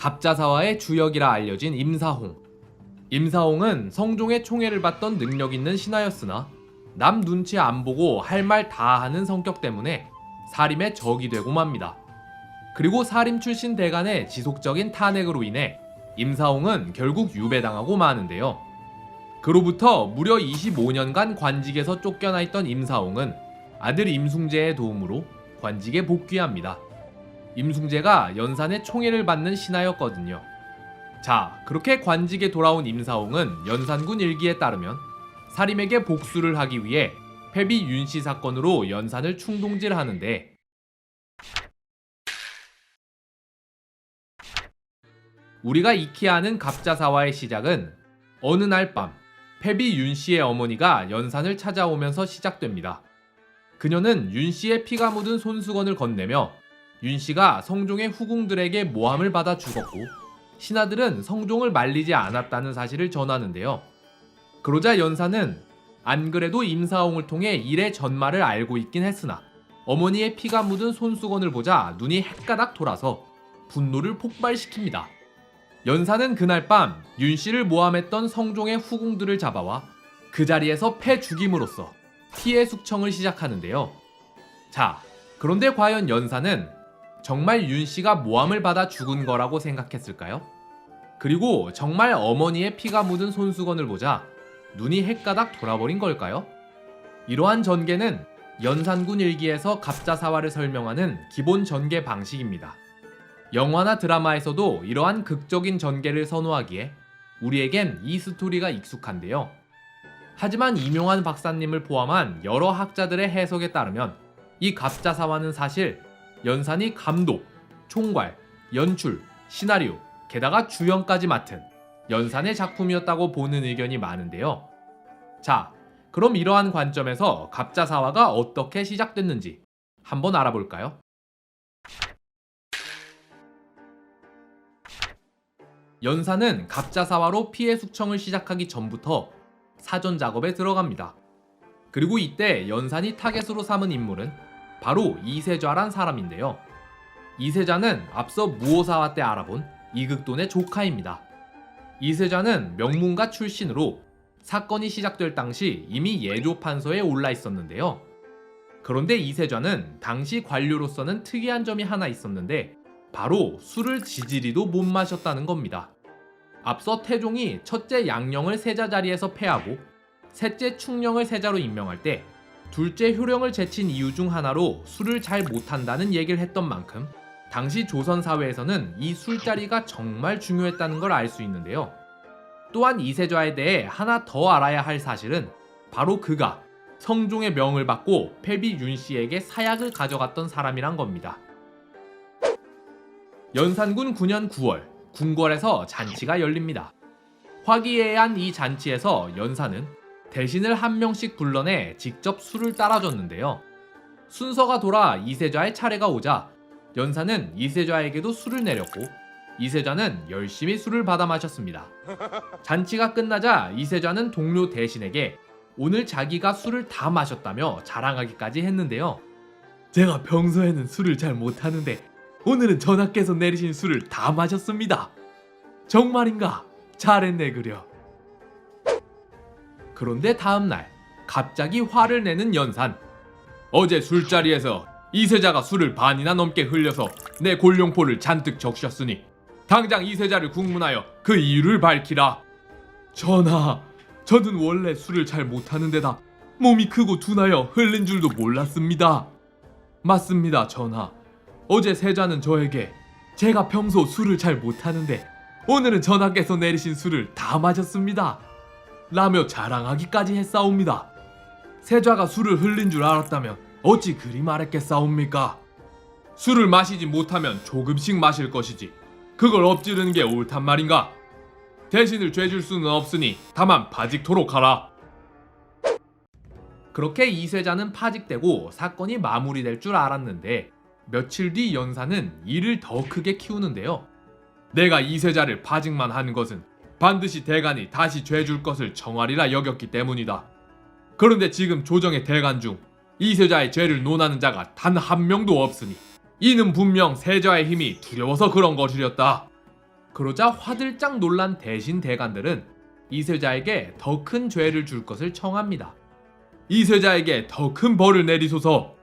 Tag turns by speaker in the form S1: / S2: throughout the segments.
S1: 갑자사와의 주역이라 알려진 임사홍. 임사홍은 성종의 총애를 받던 능력 있는 신하였으나 남 눈치 안 보고 할 말 다 하는 성격 때문에 사림의 적이 되고 맙니다. 그리고 사림 출신 대간의 지속적인 탄핵으로 인해 임사홍은 결국 유배당하고 마는데요. 그로부터 무려 25년간 관직에서 쫓겨나 있던 임사홍은 아들 임숭재의 도움으로 관직에 복귀합니다. 임숭재가 연산의 총애를 받는 신하였거든요. 자, 그렇게 관직에 돌아온 임사홍은 연산군 일기에 따르면 사림에게 복수를 하기 위해 패비 윤씨 사건으로 연산을 충동질하는데 우리가 익히 아는 갑자사와의 시작은 어느 날 밤 패비 윤씨의 어머니가 연산을 찾아오면서 시작됩니다. 그녀는 윤씨의 피가 묻은 손수건을 건네며 윤씨가 성종의 후궁들에게 모함을 받아 죽었고 신하들은 성종을 말리지 않았다는 사실을 전하는데요. 그러자 연사는 안 그래도 임사홍을 통해 일의 전말을 알고 있긴 했으나 어머니의 피가 묻은 손수건을 보자 눈이 헷가닥 돌아서 분노를 폭발시킵니다. 연사는 그날 밤 윤씨를 모함했던 성종의 후궁들을 잡아와 그 자리에서 패 죽임으로써 피해 숙청을 시작하는데요. 자, 그런데 과연 연사는 정말 윤 씨가 모함을 받아 죽은 거라고 생각했을까요? 그리고 정말 어머니의 피가 묻은 손수건을 보자 눈이 헷가닥 돌아버린 걸까요? 이러한 전개는 연산군 일기에서 갑자사화를 설명하는 기본 전개 방식입니다. 영화나 드라마에서도 이러한 극적인 전개를 선호하기에 우리에겐 이 스토리가 익숙한데요. 하지만 이명환 박사님을 포함한 여러 학자들의 해석에 따르면 이 갑자사화는 사실 연산이 감독, 총괄, 연출, 시나리오, 게다가 주연까지 맡은 연산의 작품이었다고 보는 의견이 많은데요. 자, 그럼 이러한 관점에서 갑자사화가 어떻게 시작됐는지 한번 알아볼까요? 연산은 갑자사화로 피해 숙청을 시작하기 전부터 사전 작업에 들어갑니다. 그리고 이때 연산이 타겟으로 삼은 인물은 바로 이세좌란 사람인데요. 이세좌는 앞서 무오사화 때 알아본 이극돈의 조카입니다. 이세좌는 명문가 출신으로 사건이 시작될 당시 이미 예조 판서에 올라 있었는데요. 그런데 이세좌는 당시 관료로서는 특이한 점이 하나 있었는데 바로 술을 지지리도 못 마셨다는 겁니다. 앞서 태종이 첫째 양령을 세자 자리에서 패하고 셋째 충령을 세자로 임명할 때 둘째 효령을 제친 이유 중 하나로 술을 잘 못한다는 얘기를 했던 만큼 당시 조선 사회에서는 이 술자리가 정말 중요했다는 걸 알 수 있는데요. 또한 이세좌에 대해 하나 더 알아야 할 사실은 바로 그가 성종의 명을 받고 패비 윤 씨에게 사약을 가져갔던 사람이란 겁니다. 연산군 9년 9월 궁궐에서 잔치가 열립니다. 화기애애한 이 잔치에서 연산은 대신을 한 명씩 불러내 직접 술을 따라줬는데요. 순서가 돌아 이세좌의 차례가 오자 연산은 이세좌에게도 술을 내렸고 이세좌는 열심히 술을 받아 마셨습니다. 잔치가 끝나자 이세좌는 동료 대신에게 오늘 자기가 술을 다 마셨다며 자랑하기까지 했는데요. 제가 평소에는 술을 잘 못하는데 오늘은 전하께서 내리신 술을 다 마셨습니다. 정말인가? 잘했네 그려. 그런데 다음날 갑자기 화를 내는 연산. 어제 술자리에서 이세자가 술을 반이나 넘게 흘려서 내 골룡포를 잔뜩 적셨으니 당장 이세자를 국문하여 그 이유를 밝히라. 전하, 저는 원래 술을 잘 못하는데다 몸이 크고 둔하여 흘린 줄도 몰랐습니다. 맞습니다, 전하. 어제 세자는 저에게 제가 평소 술을 잘 못하는데 오늘은 전하께서 내리신 술을 다 마셨습니다. 라며 자랑하기까지 했사옵니다. 세자가 술을 흘린 줄 알았다면 어찌 그리 말했겠사옵니까? 술을 마시지 못하면 조금씩 마실 것이지 그걸 엎지르는 게 옳단 말인가? 대신을 죄줄 수는 없으니 다만 파직토록 하라. 그렇게 이세자는 파직되고 사건이 마무리될 줄 알았는데 며칠 뒤 연사는 이를 더 크게 키우는데요. 내가 이세자를 파직만 한 것은 반드시 대간이 다시 죄 줄 것을 정하리라 여겼기 때문이다. 그런데 지금 조정의 대간 중 이세자의 죄를 논하는 자가 단 한 명도 없으니 이는 분명 세자의 힘이 두려워서 그런 것이었다. 그러자 화들짝 놀란 대신 대관들은 이세자에게 더 큰 죄를 줄 것을 청합니다. 이세자에게 더 큰 벌을 내리소서.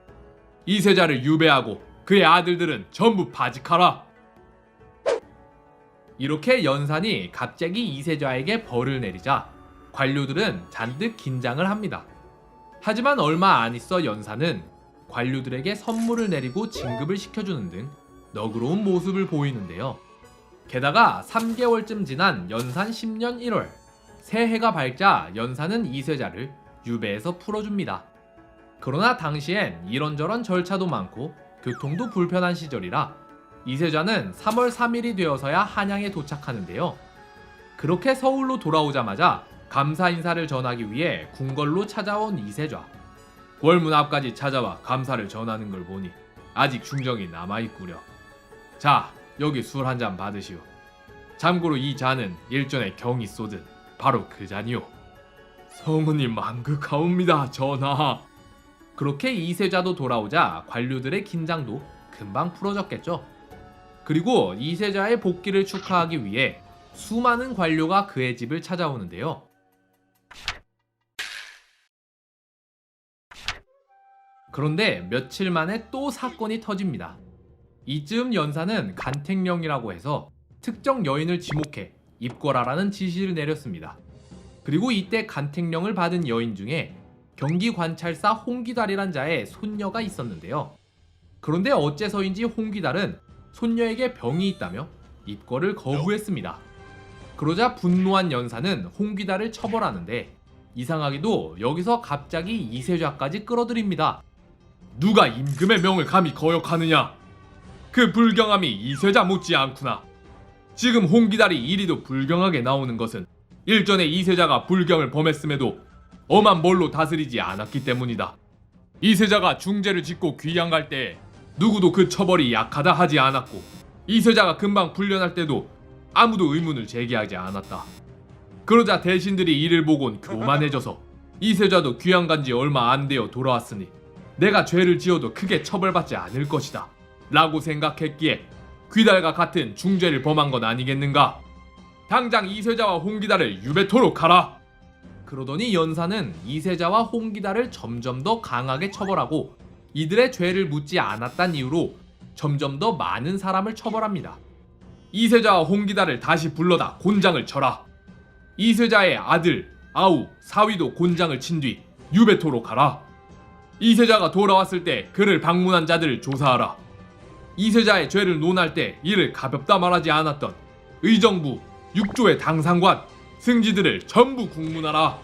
S1: 이세자를 유배하고 그의 아들들은 전부 파직하라. 이렇게 연산이 갑자기 이세자에게 벌을 내리자 관료들은 잔뜩 긴장을 합니다. 하지만 얼마 안 있어 연산은 관료들에게 선물을 내리고 진급을 시켜주는 등 너그러운 모습을 보이는데요. 게다가 3개월쯤 지난 연산 10년 1월 새해가 밝자 연산은 이세자를 유배에서 풀어줍니다. 그러나 당시엔 이런저런 절차도 많고 교통도 불편한 시절이라 이세자는 3월 3일이 되어서야 한양에 도착하는데요. 그렇게 서울로 돌아오자마자 감사 인사를 전하기 위해 궁궐로 찾아온 이세좌. 월문 앞까지 찾아와 감사를 전하는 걸 보니 아직 중정이 남아있구려. 자, 여기 술 한 잔 받으시오. 참고로 이 잔은 일전에 경이 쏟은 바로 그 잔이오. 성은이 만극하옵니다, 전하. 그렇게 이세자도 돌아오자 관료들의 긴장도 금방 풀어졌겠죠. 그리고 이세자의 복귀를 축하하기 위해 수많은 관료가 그의 집을 찾아오는데요. 그런데 며칠 만에 또 사건이 터집니다. 이쯤 연사는 간택령이라고 해서 특정 여인을 지목해 입궐하라는 지시를 내렸습니다. 그리고 이때 간택령을 받은 여인 중에 경기관찰사 홍기달이란 자의 손녀가 있었는데요. 그런데 어째서인지 홍기달은 손녀에게 병이 있다며 입궐을 거부했습니다. 그러자 분노한 연사는 홍기달을 처벌하는데 이상하게도 여기서 갑자기 이세좌까지 끌어들입니다. 누가 임금의 명을 감히 거역하느냐? 그 불경함이 이세자 못지 않구나. 지금 홍기달이 이리도 불경하게 나오는 것은 일전에 이세자가 불경을 범했음에도 엄한 뭘로 다스리지 않았기 때문이다. 이세자가 중죄를 짓고 귀양 갈 때 누구도 그 처벌이 약하다 하지 않았고 이세자가 금방 불려날 때도 아무도 의문을 제기하지 않았다. 그러자 대신들이 이를 보곤 교만해져서 이세자도 귀양 간 지 얼마 안 되어 돌아왔으니 내가 죄를 지어도 크게 처벌받지 않을 것이다. 라고 생각했기에 귀달과 같은 중죄를 범한 건 아니겠는가? 당장 이세자와 홍기달을 유배토록 하라. 그러더니 연사는 이세자와 홍기달을 점점 더 강하게 처벌하고 이들의 죄를 묻지 않았단 이유로 점점 더 많은 사람을 처벌합니다. 이세자와 홍기달을 다시 불러다 곤장을 쳐라. 이세자의 아들 아우 사위도 곤장을 친 뒤 유배토록 하라. 이세자가 돌아왔을 때 그를 방문한 자들을 조사하라. 이세자의 죄를 논할 때 이를 가볍다 말하지 않았던 의정부, 육조의 당상관, 승지들을 전부 국문하라.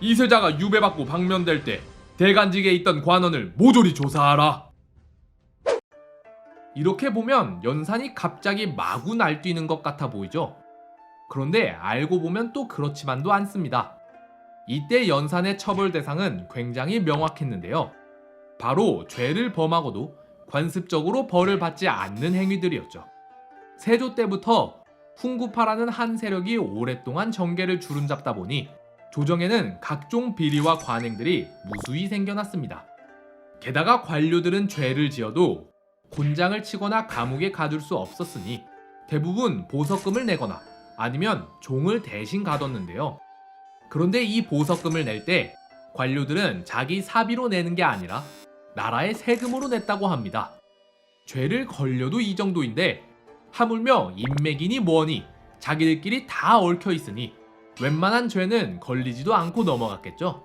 S1: 이세자가 유배받고 방면될 때 대간직에 있던 관원을 모조리 조사하라. 이렇게 보면 연산이 갑자기 마구 날뛰는 것 같아 보이죠? 그런데 알고 보면 또 그렇지만도 않습니다. 이때 연산의 처벌 대상은 굉장히 명확했는데요. 바로 죄를 범하고도 관습적으로 벌을 받지 않는 행위들이었죠. 세조 때부터 훈구파라는 한 세력이 오랫동안 정계를 주름잡다 보니 조정에는 각종 비리와 관행들이 무수히 생겨났습니다. 게다가 관료들은 죄를 지어도 곤장을 치거나 감옥에 가둘 수 없었으니 대부분 보석금을 내거나 아니면 종을 대신 가뒀는데요. 그런데 이 보석금을 낼 때 관료들은 자기 사비로 내는 게 아니라 나라의 세금으로 냈다고 합니다. 죄를 걸려도 이 정도인데 하물며 인맥이니 뭐니 자기들끼리 다 얽혀 있으니 웬만한 죄는 걸리지도 않고 넘어갔겠죠.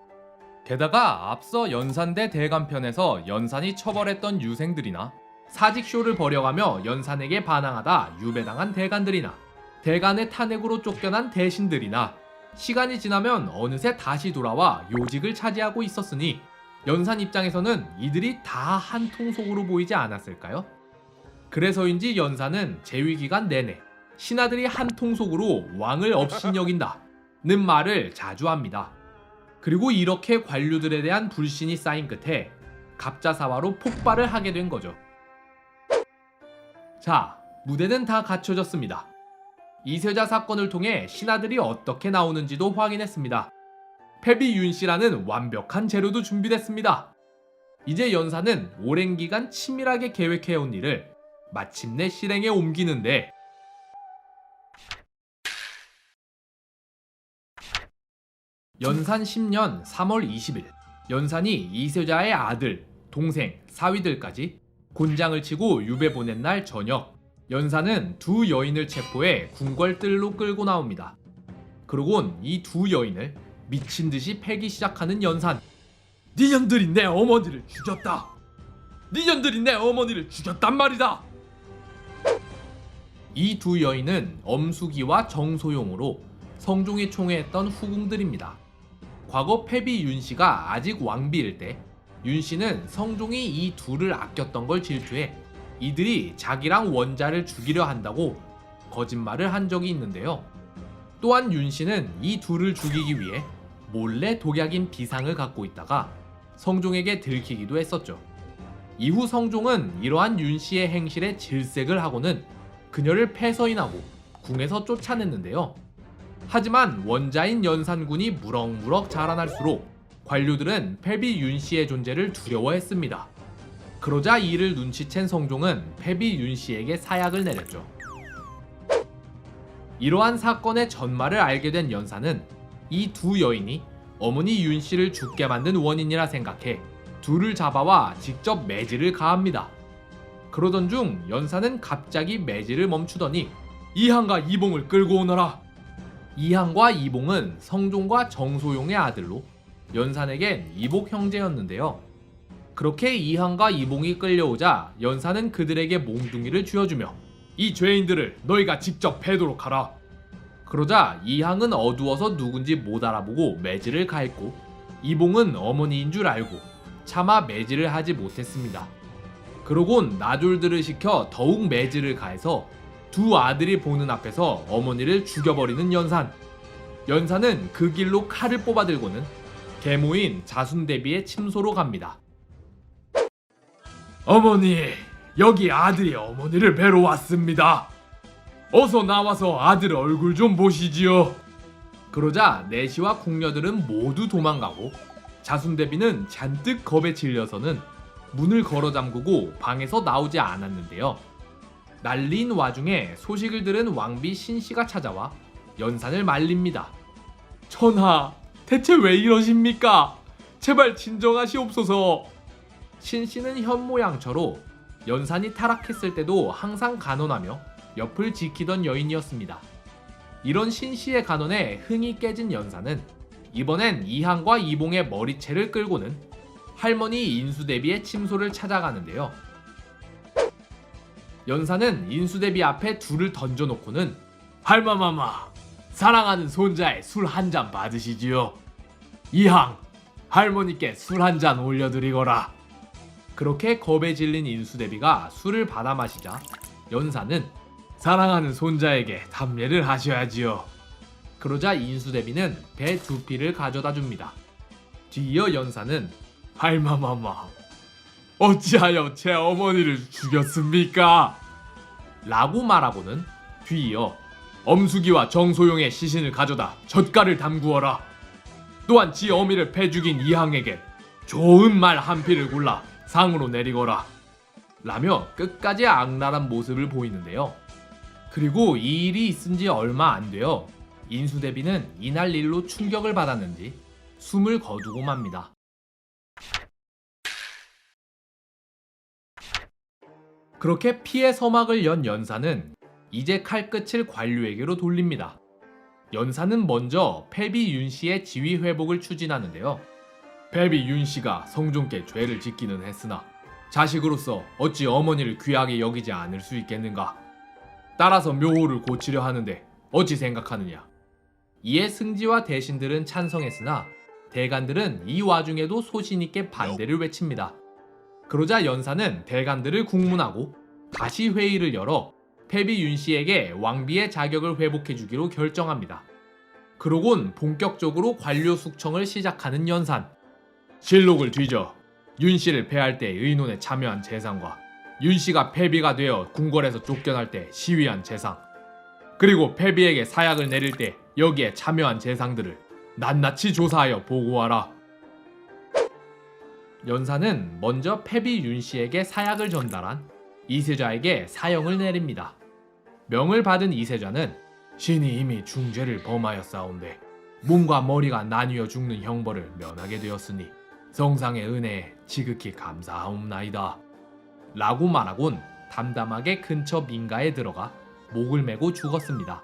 S1: 게다가 앞서 연산대 대감편에서 연산이 처벌했던 유생들이나 사직쇼를 벌여가며 연산에게 반항하다 유배당한 대간들이나 대간의 탄핵으로 쫓겨난 대신들이나 시간이 지나면 어느새 다시 돌아와 요직을 차지하고 있었으니 연산 입장에서는 이들이 다 한 통속으로 보이지 않았을까요? 그래서인지 연산은 재위 기간 내내 신하들이 한 통속으로 왕을 업신여긴다 는 말을 자주 합니다. 그리고 이렇게 관료들에 대한 불신이 쌓인 끝에 갑자사화로 폭발을 하게 된 거죠. 자, 무대는 다 갖춰졌습니다. 이세자 사건을 통해 신하들이 어떻게 나오는지도 확인했습니다. 패비 윤 씨라는 완벽한 재료도 준비됐습니다. 이제 연사는 오랜 기간 치밀하게 계획해온 일을 마침내 실행에 옮기는데 연산 10년 3월 20일 연산이 이세자의 아들, 동생, 사위들까지 곤장을 치고 유배 보낸 날 저녁 연산은 두 여인을 체포해 궁궐뜰로 끌고 나옵니다. 그러곤 이 두 여인을 미친 듯이 패기 시작하는 연산. 니년들이 내 어머니를 죽였다. 니년들이 내 어머니를 죽였단 말이다. 이 두 여인은 엄숙이와 정소용으로 성종이 총애했던 후궁들입니다. 과거 패비 윤 씨가 아직 왕비일 때 윤 씨는 성종이 이 둘을 아꼈던 걸 질투해 이들이 자기랑 원자를 죽이려 한다고 거짓말을 한 적이 있는데요. 또한 윤 씨는 이 둘을 죽이기 위해 몰래 독약인 비상을 갖고 있다가 성종에게 들키기도 했었죠. 이후 성종은 이러한 윤 씨의 행실에 질색을 하고는 그녀를 패서인하고 궁에서 쫓아냈는데요. 하지만 원자인 연산군이 무럭무럭 자라날수록 관료들은 패비 윤 씨의 존재를 두려워했습니다. 그러자 이를 눈치챈 성종은 패비 윤 씨에게 사약을 내렸죠. 이러한 사건의 전말을 알게 된 연산은 이 두 여인이 어머니 윤 씨를 죽게 만든 원인이라 생각해 둘을 잡아와 직접 매질을 가합니다. 그러던 중 연산은 갑자기 매질을 멈추더니 이항과 이봉을 끌고 오너라. 이항과 이봉은 성종과 정소용의 아들로 연산에겐 이복 형제였는데요. 그렇게 이항과 이봉이 끌려오자 연산은 그들에게 몽둥이를 쥐어주며 이 죄인들을 너희가 직접 패도록 하라. 그러자 이항은 어두워서 누군지 못 알아보고 매질을 가했고 이봉은 어머니인 줄 알고 차마 매질을 하지 못했습니다. 그러곤 나졸들을 시켜 더욱 매질을 가해서 두 아들이 보는 앞에서 어머니를 죽여버리는 연산. 연산은 그 길로 칼을 뽑아들고는 계모인 자순대비의 침소로 갑니다. 어머니, 여기 아들이 어머니를 뵈러 왔습니다. 어서 나와서 아들 얼굴 좀 보시지요. 그러자 내시와 궁녀들은 모두 도망가고 자순대비는 잔뜩 겁에 질려서는 문을 걸어 잠그고 방에서 나오지 않았는데요. 난리인 와중에 소식을 들은 왕비 신씨가 찾아와 연산을 말립니다. 전하, 대체 왜 이러십니까? 제발 진정하시옵소서. 신씨는 현모양처로 연산이 타락했을 때도 항상 간언하며 옆을 지키던 여인이었습니다. 이런 신씨의 간언에 흥이 깨진 연산은 이번엔 이항과 이봉의 머리채를 끌고는 할머니 인수대비의 침소를 찾아가는데요. 연산은 인수대비 앞에 둘을 던져놓고는 할마마마 사랑하는 손자의 술 한 잔 받으시지요. 이항 할머니께 술 한 잔 올려드리거라. 그렇게 겁에 질린 인수대비가 술을 받아 마시자 연산은 사랑하는 손자에게 담례를 하셔야지요. 그러자 인수대비는 배 두 피를 가져다 줍니다. 뒤이어 연산은 할마마마 어찌하여 제 어머니를 죽였습니까? 라고 말하고는 뒤이어 엄숙이와 정소용의 시신을 가져다 젓갈을 담구어라. 또한 지 어미를 패 죽인 이항에게 좋은 말 한 피를 골라 상으로 내리거라. 라며 끝까지 악랄한 모습을 보이는데요. 그리고 이 일이 있은 지 얼마 안 되어 인수대비는 이날 일로 충격을 받았는지 숨을 거두고 맙니다. 그렇게 피해 서막을 연 연사는 이제 칼끝을 관료에게로 돌립니다. 연사는 먼저 패비 윤 씨의 지위 회복을 추진하는데요. 패비 윤 씨가 성종께 죄를 짓기는 했으나 자식으로서 어찌 어머니를 귀하게 여기지 않을 수 있겠는가? 따라서 묘호를 고치려 하는데 어찌 생각하느냐? 이에 승지와 대신들은 찬성했으나 대간들은 이 와중에도 소신 있게 반대를 외칩니다. 그러자 연사는 대간들을 국문하고 다시 회의를 열어 패비 윤 씨에게 왕비의 자격을 회복해 주기로 결정합니다. 그러곤 본격적으로 관료 숙청을 시작하는 연산. 실록을 뒤져 윤 씨를 패할 때 의논에 참여한 재상과 윤 씨가 패비가 되어 궁궐에서 쫓겨날 때 시위한 재상 그리고 패비에게 사약을 내릴 때 여기에 참여한 재상들을 낱낱이 조사하여 보고하라. 연사는 먼저 패비 윤 씨에게 사약을 전달한 이세자에게 사형을 내립니다. 명을 받은 이세자는 신이 이미 중죄를 범하였사온데 몸과 머리가 나뉘어 죽는 형벌을 면하게 되었으니 성상의 은혜에 지극히 감사하옵나이다. 라고 말하곤 담담하게 근처 민가에 들어가 목을 메고 죽었습니다.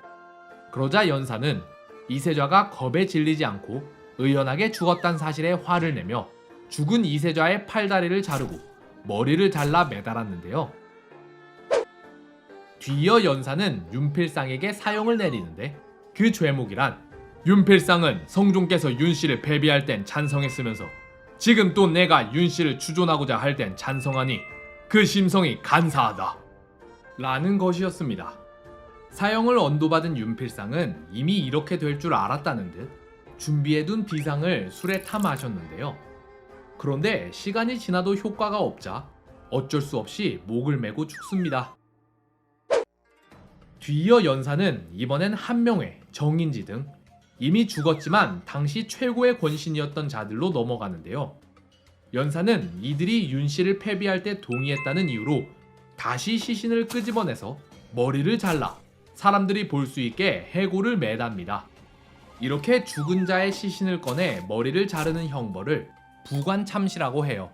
S1: 그러자 연사는 이세좌가 겁에 질리지 않고 의연하게 죽었단 사실에 화를 내며 죽은 이세좌의 팔다리를 자르고 머리를 잘라 매달았는데요. 뒤이어 연사는 윤필상에게 사형을 내리는데 그 죄목이란 윤필상은 성종께서 윤씨를 배비할 땐 찬성했으면서 지금 또 내가 윤씨를 추존하고자 할 땐 찬성하니 그 심성이 간사하다. 라는 것이었습니다. 사형을 언도받은 윤필상은 이미 이렇게 될 줄 알았다는 듯 준비해둔 비상을 술에 타 마셨는데요. 그런데 시간이 지나도 효과가 없자 어쩔 수 없이 목을 메고 죽습니다. 뒤이어 연사는 이번엔 한명회, 정인지 등 이미 죽었지만 당시 최고의 권신이었던 자들로 넘어가는데요. 연사는 이들이 윤 씨를 패비할 때 동의했다는 이유로 다시 시신을 끄집어내서 머리를 잘라 사람들이 볼 수 있게 해골을 매답니다. 이렇게 죽은 자의 시신을 꺼내 머리를 자르는 형벌을 부관참시라고 해요.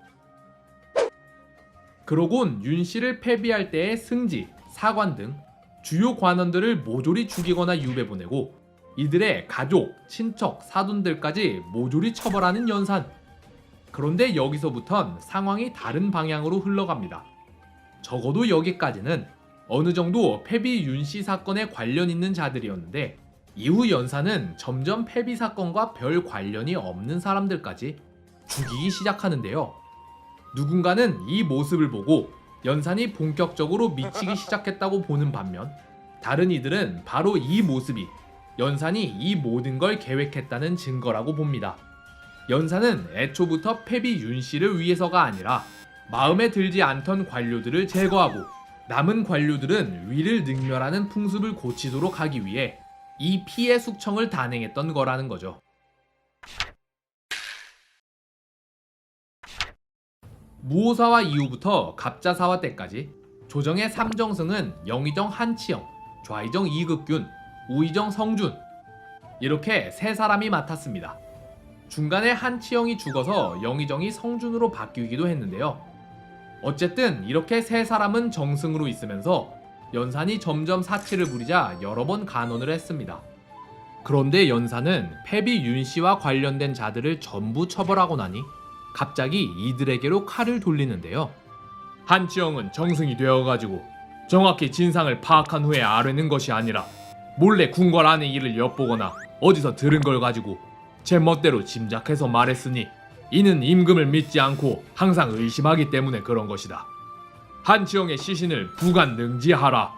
S1: 그러곤 윤 씨를 패비할 때의 승지, 사관 등 주요 관원들을 모조리 죽이거나 유배 보내고 이들의 가족, 친척, 사돈들까지 모조리 처벌하는 연산. 그런데 여기서부턴 상황이 다른 방향으로 흘러갑니다. 적어도 여기까지는 어느 정도 패비 윤씨 사건에 관련 있는 자들이었는데 이후 연사는 점점 패비 사건과 별 관련이 없는 사람들까지 죽이기 시작하는데요. 누군가는 이 모습을 보고 연산이 본격적으로 미치기 시작했다고 보는 반면 다른 이들은 바로 이 모습이 연산이 이 모든 걸 계획했다는 증거라고 봅니다. 연산은 애초부터 패비 윤 씨를 위해서가 아니라 마음에 들지 않던 관료들을 제거하고 남은 관료들은 위를 능멸하는 풍습을 고치도록 하기 위해 이 피해 숙청을 단행했던 거라는 거죠. 무오사와 이후부터 갑자사와 때까지 조정의 삼정승은 영의정 한치영, 좌의정 이극균, 우의정 성준 이렇게 세 사람이 맡았습니다. 중간에 한치영이 죽어서 영의정이 성준으로 바뀌기도 했는데요. 어쨌든 이렇게 세 사람은 정승으로 있으면서 연산이 점점 사치를 부리자 여러 번 간언을 했습니다. 그런데 연산은 패비 윤 씨와 관련된 자들을 전부 처벌하고 나니 갑자기 이들에게로 칼을 돌리는데요. 한치영은 정승이 되어가지고 정확히 진상을 파악한 후에 아뢰는 것이 아니라 몰래 궁궐 안의 일을 엿보거나 어디서 들은 걸 가지고 제 멋대로 짐작해서 말했으니 이는 임금을 믿지 않고 항상 의심하기 때문에 그런 것이다. 한치영의 시신을 부관 능지하라.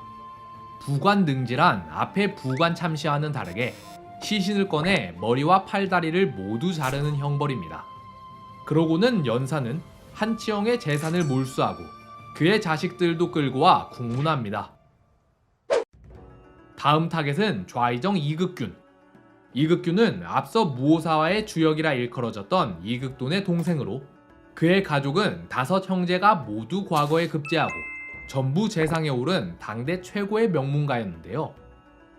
S1: 부관 능지란 앞에 부관 참시와는 다르게 시신을 꺼내 머리와 팔다리를 모두 자르는 형벌입니다. 그러고는 연사는 한치영의 재산을 몰수하고 그의 자식들도 끌고 와 국문합니다. 다음 타겟은 좌의정 이극균. 이극균은 앞서 무오사와의 주역이라 일컬어졌던 이극돈의 동생으로 그의 가족은 다섯 형제가 모두 과거에 급제하고 전부 재상에 오른 당대 최고의 명문가였는데요.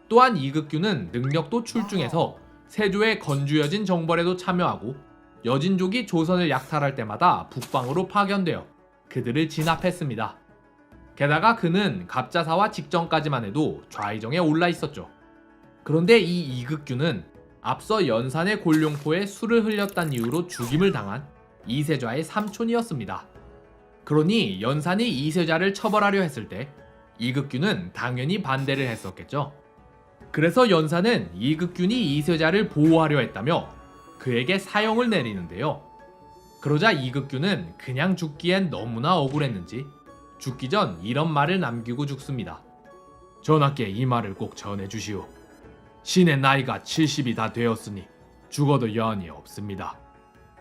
S1: 또한 이극균은 능력도 출중해서 세조의 건주여진 정벌에도 참여하고 여진족이 조선을 약탈할 때마다 북방으로 파견되어 그들을 진압했습니다. 게다가 그는 갑자사와 직전까지만 해도 좌의정에 올라 있었죠. 그런데 이 이극규는 앞서 연산의 골룡포에 술을 흘렸다는 이유로 죽임을 당한 이세좌의 삼촌이었습니다. 그러니 연산이 이세좌를 처벌하려 했을 때 이극규는 당연히 반대를 했었겠죠. 그래서 연산은 이극균이 이세자를 보호하려 했다며 그에게 사형을 내리는데요. 그러자 이극규는 그냥 죽기엔 너무나 억울했는지 죽기 전 이런 말을 남기고 죽습니다. 전하께 이 말을 꼭 전해주시오. 신의 나이가 70이 다 되었으니 죽어도 여한이 없습니다.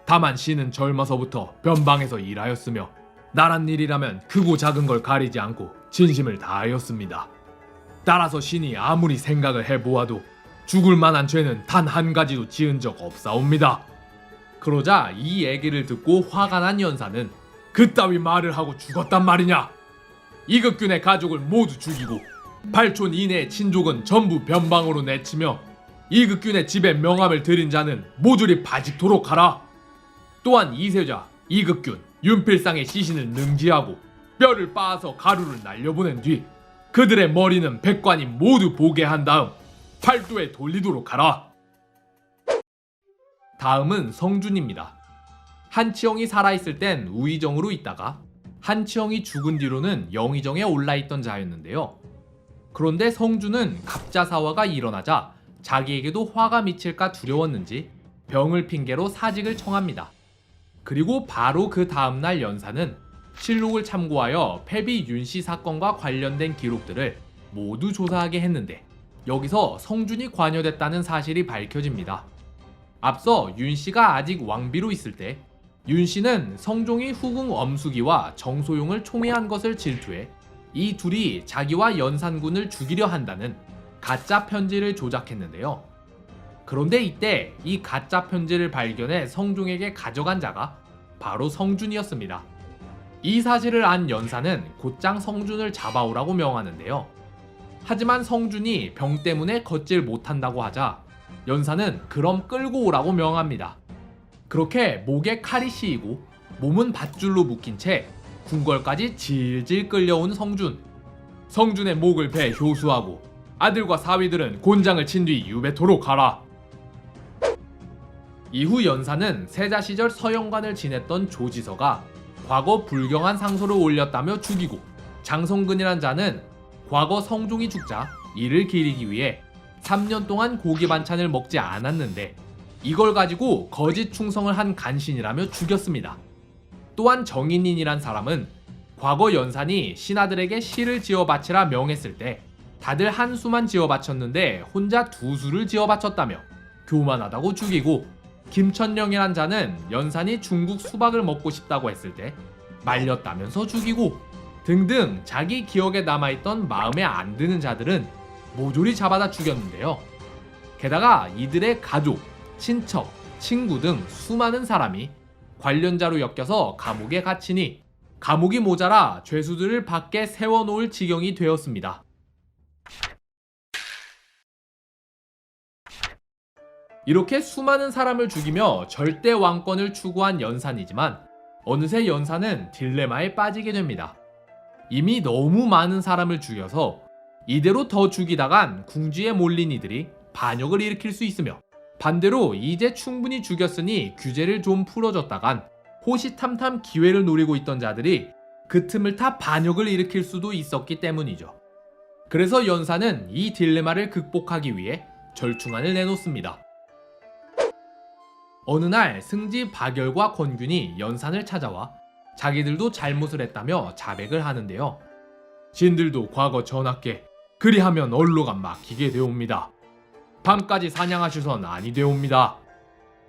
S1: 다만 신은 젊어서부터 변방에서 일하였으며 나란 일이라면 크고 작은 걸 가리지 않고 진심을 다하였습니다. 따라서 신이 아무리 생각을 해보아도 죽을 만한 죄는 단 한 가지도 지은 적 없사옵니다. 그러자 이 얘기를 듣고 화가 난 연사는 그따위 말을 하고 죽었단 말이냐? 이극균의 가족을 모두 죽이고 8촌 이내의 친족은 전부 변방으로 내치며 이극균의 집에 명함을 들인 자는 모조리 바직토록 하라. 또한 이세자, 이극균, 윤필상의 시신을 능지하고 뼈를 빻아서 가루를 날려보낸 뒤 그들의 머리는 백관이 모두 보게 한 다음 팔도에 돌리도록 하라. 다음은 성준입니다. 한치영이 살아있을 땐 우의정으로 있다가 한치영이 죽은 뒤로는 영의정에 올라있던 자였는데요. 그런데 성준은 갑자사화가 일어나자 자기에게도 화가 미칠까 두려웠는지 병을 핑계로 사직을 청합니다. 그리고 바로 그 다음날 연사는 실록을 참고하여 패비 윤씨 사건과 관련된 기록들을 모두 조사하게 했는데 여기서 성준이 관여됐다는 사실이 밝혀집니다. 앞서 윤 씨가 아직 왕비로 있을 때 윤 씨는 성종이 후궁 엄숙이와 정소용을 총애한 것을 질투해 이 둘이 자기와 연산군을 죽이려 한다는 가짜 편지를 조작했는데요. 그런데 이때 이 가짜 편지를 발견해 성종에게 가져간 자가 바로 성준이었습니다. 이 사실을 안 연사는 곧장 성준을 잡아오라고 명하는데요. 하지만 성준이 병 때문에 걷질 못한다고 하자 연사는 그럼 끌고 오라고 명합니다. 그렇게 목에 칼이 씌이고 몸은 밧줄로 묶인 채 궁궐까지 질질 끌려온 성준. 성준의 목을 베 효수하고 아들과 사위들은 곤장을 친 뒤 유배토로 가라. 이후 연사는 세자 시절 서영관을 지냈던 조지서가 과거 불경한 상소를 올렸다며 죽이고 장성근이란 자는 과거 성종이 죽자 이를 기리기 위해 3년 동안 고기 반찬을 먹지 않았는데 이걸 가지고 거짓 충성을 한 간신이라며 죽였습니다. 또한 정인인이란 사람은 과거 연산이 신하들에게 시를 지어 바치라 명했을 때 다들 한 수만 지어 바쳤는데 혼자 두 수를 지어 바쳤다며 교만하다고 죽이고 김천령이란 자는 연산이 중국 수박을 먹고 싶다고 했을 때 말렸다면서 죽이고 등등 자기 기억에 남아있던 마음에 안 드는 자들은 모조리 잡아다 죽였는데요. 게다가 이들의 가족, 친척, 친구 등 수많은 사람이 관련자로 엮여서 감옥에 갇히니 감옥이 모자라 죄수들을 밖에 세워놓을 지경이 되었습니다. 이렇게 수많은 사람을 죽이며 절대 왕권을 추구한 연산이지만 어느새 연산은 딜레마에 빠지게 됩니다. 이미 너무 많은 사람을 죽여서 이대로 더 죽이다간 궁지에 몰린 이들이 반역을 일으킬 수 있으며 반대로 이제 충분히 죽였으니 규제를 좀 풀어줬다간 호시탐탐 기회를 노리고 있던 자들이 그 틈을 타 반역을 일으킬 수도 있었기 때문이죠. 그래서 연사는 이 딜레마를 극복하기 위해 절충안을 내놓습니다. 어느 날 승지 박열과 권균이 연산을 찾아와 자기들도 잘못을 했다며 자백을 하는데요. 신들도 과거 전하께 그리하면 언로가 막히게 되옵니다. 밤까지 사냥하셔선 아니 되옵니다.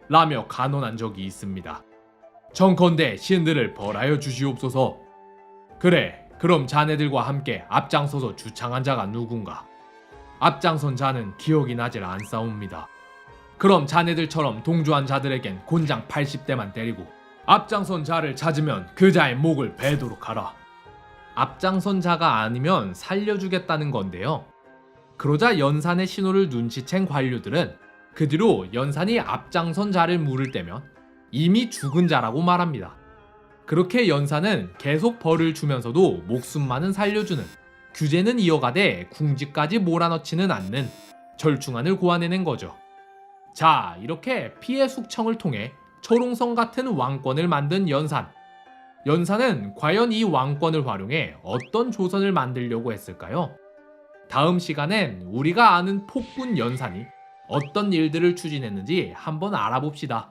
S1: 라며 간언한 적이 있습니다. 정컨대 신들을 벌하여 주시옵소서. 그래, 그럼 자네들과 함께 앞장서서 주창한 자가 누군가? 앞장선 자는 기억이 나질 않사옵니다. 그럼 자네들처럼 동조한 자들에겐 곤장 80대만 때리고 앞장선 자를 찾으면 그 자의 목을 베도록 하라. 앞장선 자가 아니면 살려주겠다는 건데요. 그러자 연산의 신호를 눈치챈 관료들은 그 뒤로 연산이 앞장선 자를 물을 때면 이미 죽은 자라고 말합니다. 그렇게 연산은 계속 벌을 주면서도 목숨만은 살려주는 규제는 이어가되 궁지까지 몰아넣지는 않는 절충안을 고안해낸 거죠. 자, 이렇게 피해 숙청을 통해 초롱성 같은 왕권을 만든 연산. 연산은 과연 이 왕권을 활용해 어떤 조선을 만들려고 했을까요? 다음 시간엔 우리가 아는 폭군 연산이 어떤 일들을 추진했는지 한번 알아봅시다.